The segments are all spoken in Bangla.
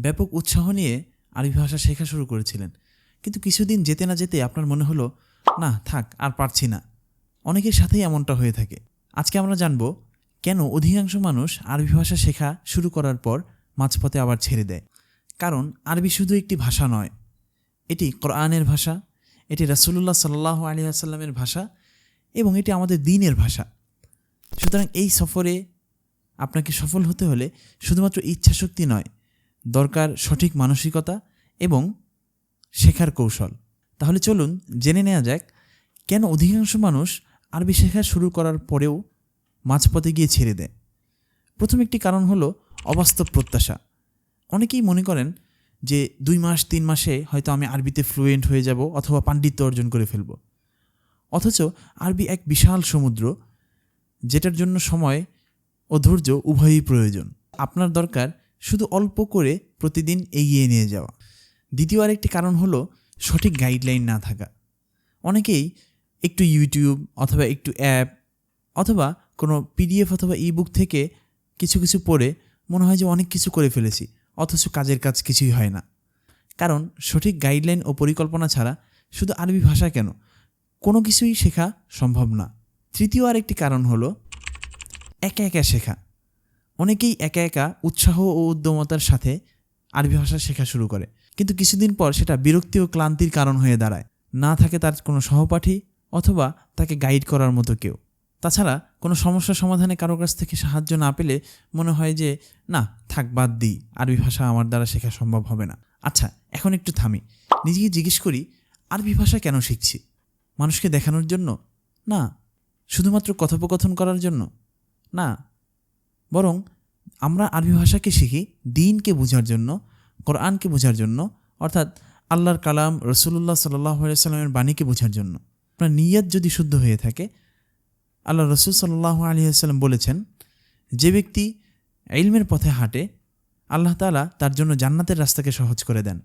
ব্যাপক উৎসাহ নিয়ে আরবি ভাষা শেখা শুরু করেছিলেন। কিন্তু কিছুদিন যেতে না যেতে আপনার মনে হলো, না, থাক, আর পারছি না। অনেকের সাথেই এমনটা হয়ে থাকে। আজকে আমরা জানব, কেন অধিকাংশ মানুষ আরবি ভাষা শেখা শুরু করার পর মাঝপথে আবার ছেড়ে দেয়? কারণ আরবি শুধু একটি ভাষা নয়, এটি কোরআনের ভাষা, এটি রাসুলুল্লাহ সাল্লাহ আলী আসাল্লামের ভাষা এবং এটি আমাদের দিনের ভাষা। সুতরাং এই সফরে আপনাকে সফল হতে হলে শুধুমাত্র ইচ্ছাশক্তি নয় দরকার সঠিক মানসিকতা এবং শেখার কৌশল। তাহলে চলুন জেনে নেওয়া যাক, কেন অধিকাংশ মানুষ আরবি শেখা শুরু করার পরেও মাঝপথে গিয়ে ছেড়ে দেয়? প্রথম একটি কারণ হলো অবাস্তব প্রত্যাশা। অনেকেই মনে করেন যে দুই মাস, তিন মাসে হয়তো আমি আরবিতে ফ্লুয়েন্ট হয়ে যাব অথবা পাণ্ডিত্য অর্জন করে ফেলব। অথচ আরবি এক বিশাল সমুদ্র, যেটার জন্য সময় ও ধৈর্য উভয়ই প্রয়োজন। আপনার দরকার শুধু অল্প করে প্রতিদিন এগিয়ে নিয়ে যাওয়া। দ্বিতীয় আরেকটি কারণ হলো সঠিক গাইডলাইন না থাকা। অনেকেই একটু ইউটিউব অথবা একটু অ্যাপ অথবা কোনো পিডিএফ অথবা ইবুক থেকে কিছু কিছু পড়ে মনে হয় যে অনেক কিছু করে ফেলেছি, অথচ কাজের কাজ কিছুই হয় না। কারণ সঠিক গাইডলাইন ও পরিকল্পনা ছাড়া শুধু আরবি ভাষা কেন? কোনো কিছুই শেখা সম্ভব না। তৃতীয় আরেকটি কারণ হলো একা একা শেখা। অনেকেই একা একা উৎসাহ ও উদ্যমতার সাথে আরবি ভাষা শেখা শুরু করে। কিন্তু কিছুদিন পর সেটা বিরক্তি ও ক্লান্তির কারণ হয়ে দাঁড়ায়। না থাকে তার কোনো সহপাঠী অথবা তাকে গাইড করার মতো কেউ। তাছাড়া কোনো সমস্যা সমাধানে কারও কাছ থেকে সাহায্য না পেলে মনে হয় যে, না, থাক, বাদ দিই। আরবি ভাষা আমার দ্বারা শেখা সম্ভব হবে না। আচ্ছা এখন একটু থামি। নিজেকে জিজ্ঞেস করি, আরবি ভাষা কেন শিখছি? মানুষকে দেখানোর জন্য, না, শুধুমাত্র কথোপকথন করার জন্য? না বরং আমরা আরবি ভাষাকে শিখি দিনকে বোঝার জন্য, কোরআনকে বোঝার জন্য, অর্থাৎ আল্লাহর কালাম রসুল্লাহ সাল্লাহ সাল্লামের বাণীকে বোঝার জন্য। আপনার নিয়ত যদি শুদ্ধ হয়ে থাকে, আল্লাহ রসুল সাল্লাহ আলী আসাল্লাম বলেছেন, যে ব্যক্তি ইলমের পথে হাঁটে, আল্লাহ তালা তার জন্য জান্নাতের রাস্তাকে সহজ করে দেন।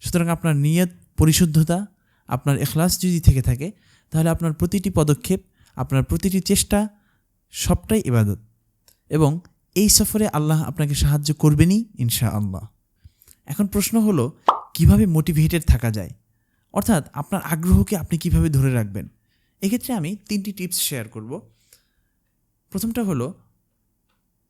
সুতরাং আপনার নিয়ত পরিশুদ্ধতা, আপনার এখলাস যদি থেকে থাকে, তাহলে আপনার প্রতিটি পদক্ষেপ, আপনার প্রতিটি চেষ্টা সবটাই ইবাদত। এবং এই সফরে আল্লাহ আপনাকে সাহায্য করবেনই ইনশা আল্লাহ এখন প্রশ্ন হলো, কীভাবে মোটিভেটেড থাকা যায়? অর্থাৎ আপনার আগ্রহকে আপনি কীভাবে ধরে রাখবেন? এক্ষেত্রে আমি তিনটি টিপস শেয়ার করব। প্রথমটা হলো,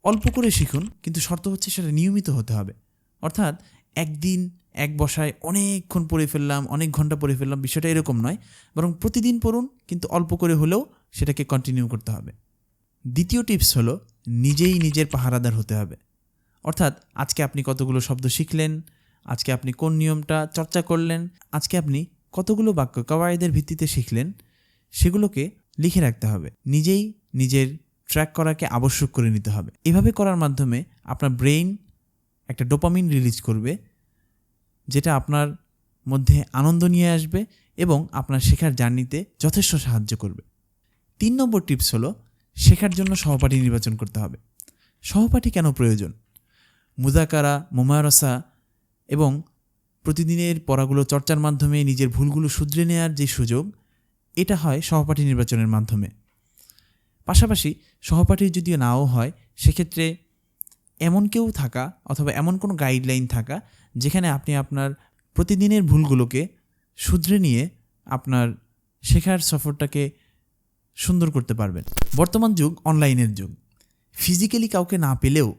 অল্প করে শিখুন, কিন্তু শর্ত হচ্ছে সেটা নিয়মিত হতে হবে। অর্থাৎ একদিন এক বসায় অনেকক্ষণ পড়ে ফেললাম, অনেক ঘণ্টা পড়ে ফেললাম, বিষয়টা এরকম নয়। বরং প্রতিদিন পড়ুন, কিন্তু অল্প করে হলেও সেটাকে কন্টিনিউ করতে হবে। দ্বিতীয় টিপস হলো নিজেই নিজের পাহারাদার হতে হবে। অর্থাৎ আজকে আপনি কতগুলো শব্দ শিখলেন, আজকে আপনি কোন নিয়মটা চর্চা করলেন, আজকে আপনি কতগুলো বাক্য কওয়াইদের ভিত্তিতে শিখলেন, সেগুলোকে লিখে রাখতে হবে। নিজেই নিজের ট্র্যাক করাকে আবশ্যক করে নিতে হবে। এভাবে করার মাধ্যমে আপনার ব্রেইন একটা ডোপামিন রিলিজ করবে, যেটা আপনার মধ্যে আনন্দ নিয়ে আসবে এবং আপনার শেখার জার্নিতে যথেষ্ট সাহায্য করবে। তিন নম্বর টিপস হলো শেখার জন্য সহপাঠী নির্বাচন করতে হবে। সহপাঠী কেন প্রয়োজন? মুজাকারা মোমারসা এবং প্রতিদিনের পড়াগুলো চর্চার মাধ্যমে নিজের ভুলগুলো শুধরে নেওয়ার যে সুযোগ, এটা হয় সহপাঠী নির্বাচনের মাধ্যমে। পাশাপাশি সহপাঠী যদি নাও হয়, সেক্ষেত্রে এমন কেউ থাকা অথবা এমন কোনো গাইডলাইন থাকা যেখানে আপনি আপনার প্রতিদিনের ভুলগুলোকে শুধরে নিয়ে আপনার শেখার সফরটাকে সুন্দর করতে পারবেন। বর্তমান যুগ, অনলাইনের যুগ। ফিজিক্যালি কাউকে না পেলেও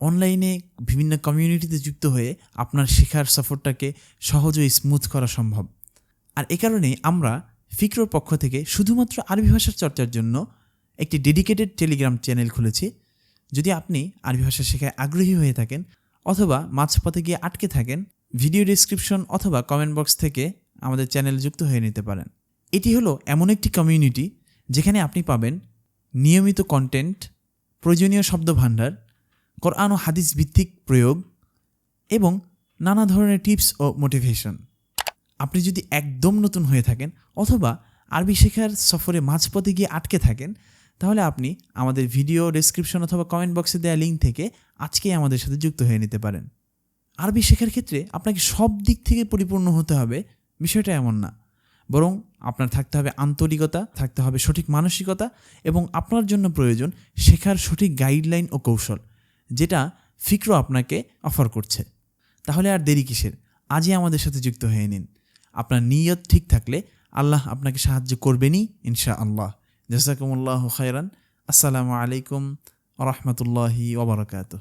অনলাইনে বিভিন্ন কমিউনিটিতে যুক্ত হয়ে আপনার শেখার সফরটাকে সহজ ও স্মুথ করা সম্ভব। আর এ কারণে আমরা ফিক্রোর পক্ষ থেকে শুধুমাত্র আরবি ভাষার চর্চার জন্য একটি ডেডিকেটেড টেলিগ্রাম চ্যানেল খুলেছি। যদি আপনি আরবি ভাষা শেখায় আগ্রহী হয়ে থাকেন অথবা মাঝপথে গিয়ে আটকে থাকেন ভিডিও ডিসক্রিপশন অথবা কমেন্ট বক্স থেকে আমাদের চ্যানেল যুক্ত হয়ে নিতে পারেন। এটি হলো এমন একটি কমিউনিটি যেখানে আপনি পাবেন নিয়মিত কন্টেন্ট প্রয়োজনীয় শব্দ ভাণ্ডার কোরআন ও হাদিস ভিত্তিক প্রয়োগ এবং নানা ধরনের টিপস ও মোটিভেশন আপনি যদি একদম নতুন হয়ে থাকেন অথবা আরবি শেখার সফরে মাঝপথে গিয়ে আটকে থাকেন, তাহলে আপনি আমাদের ভিডিও ডেসক্রিপশন অথবা কমেন্ট বক্সে দেওয়া লিঙ্ক থেকে আজকেই আমাদের সাথে যুক্ত হয়ে নিতে পারেন। আরবি শেখার ক্ষেত্রে আপনাকে সব দিক থেকে পরিপূর্ণ হতে হবে, বিষয়টা এমন না। বরং আপনার থাকতে হবে আন্তরিকতা, থাকতে হবে সঠিক মানসিকতা এবং আপনার জন্য প্রয়োজন শেখার সঠিক গাইডলাইন ও কৌশল, যেটা ফিক্রো আপনাকে অফার করছে। তাহলে আর দেরি কিসের? আজই আমাদের সাথে যুক্ত হয়ে নিন। আপনার নিয়ত ঠিক থাকলে আল্লাহ আপনাকে সাহায্য করবেনই ইনশা আল্লাহ জাসাকুমুল্লাহ খায়রান। আসসালামু আলাইকুম রহমতুল্লাহি ওবরাকাতুহ